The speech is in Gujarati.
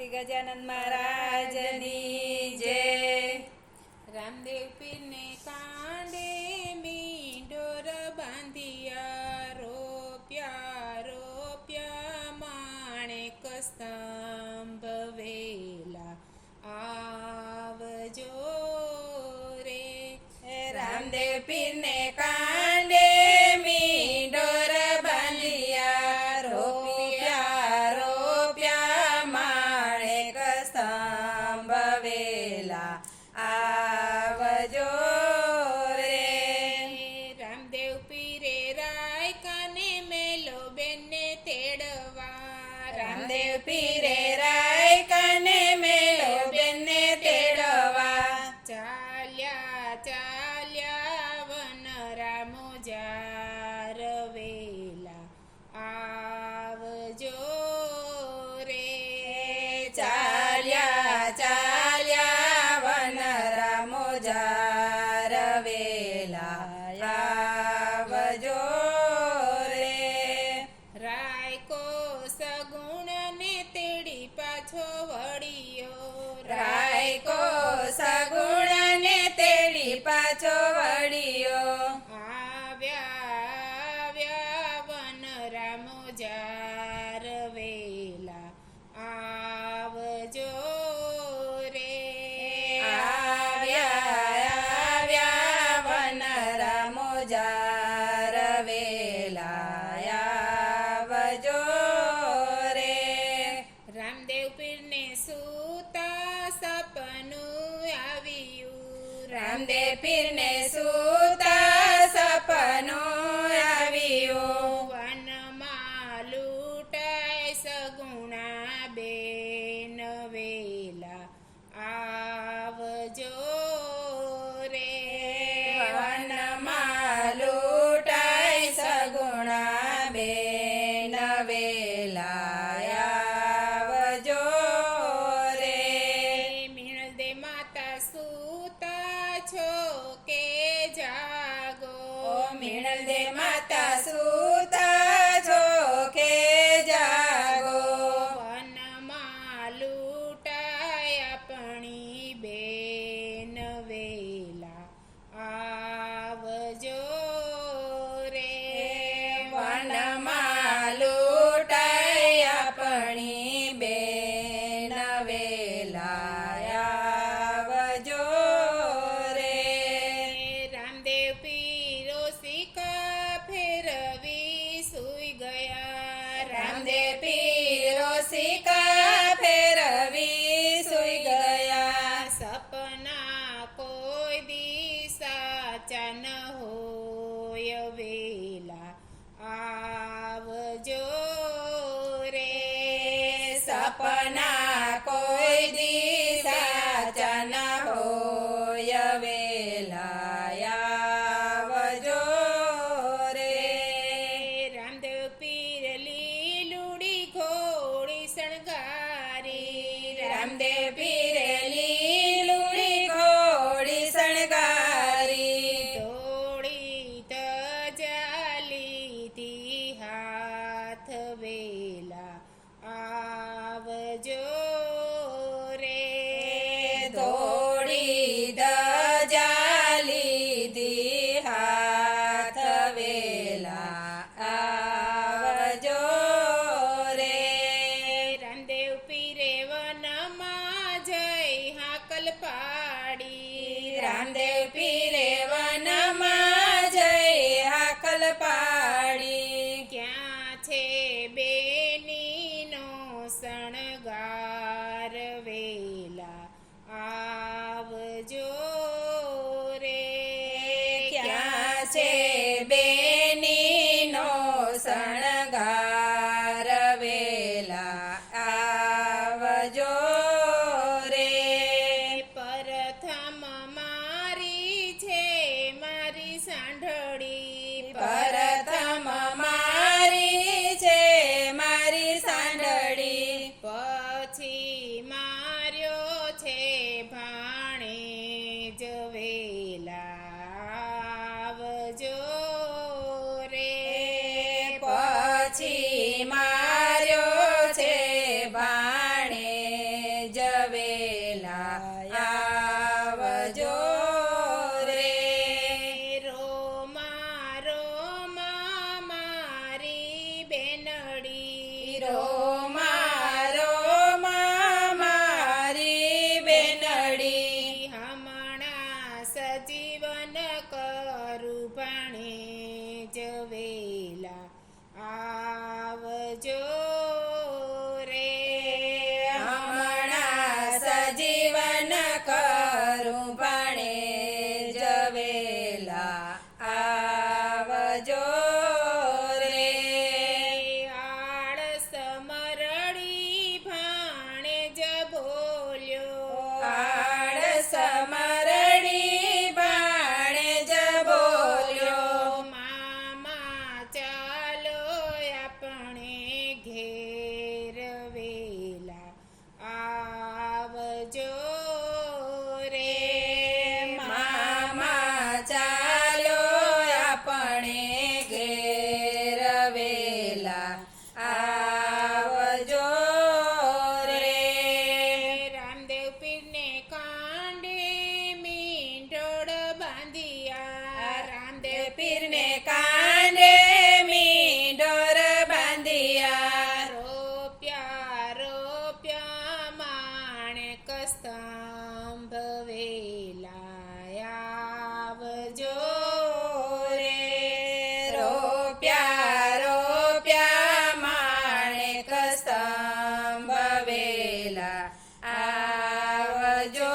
ભક્તિ ગજાનંદ મહારાજની જય. રામદેવ પીરને કાંડે મી ડોર બાંધિયા રોપ્યા રોપ્યા માણેક સ્તંભ વેલા આવજો રે. રામદેવ પીરને 姐 ઉપીરને સૂતા સપનું આવ્યું. રામદેવ પીરને સૂતા સપનું આવ્યું. વનમાં લૂંટાય સગુણા બેન વેલા આવજો નવેલા Namah. वरं देपि Yeah. બાંધિયા રામદેવ પીરને કાંડે મી ડોર બાંધિયા રોપ્યા રોપ્યા માણેક સ્તંભ વેલાયા જો રે. રોપ્યા રોપ્યા માણેક સ્તંભ વેલા આવજો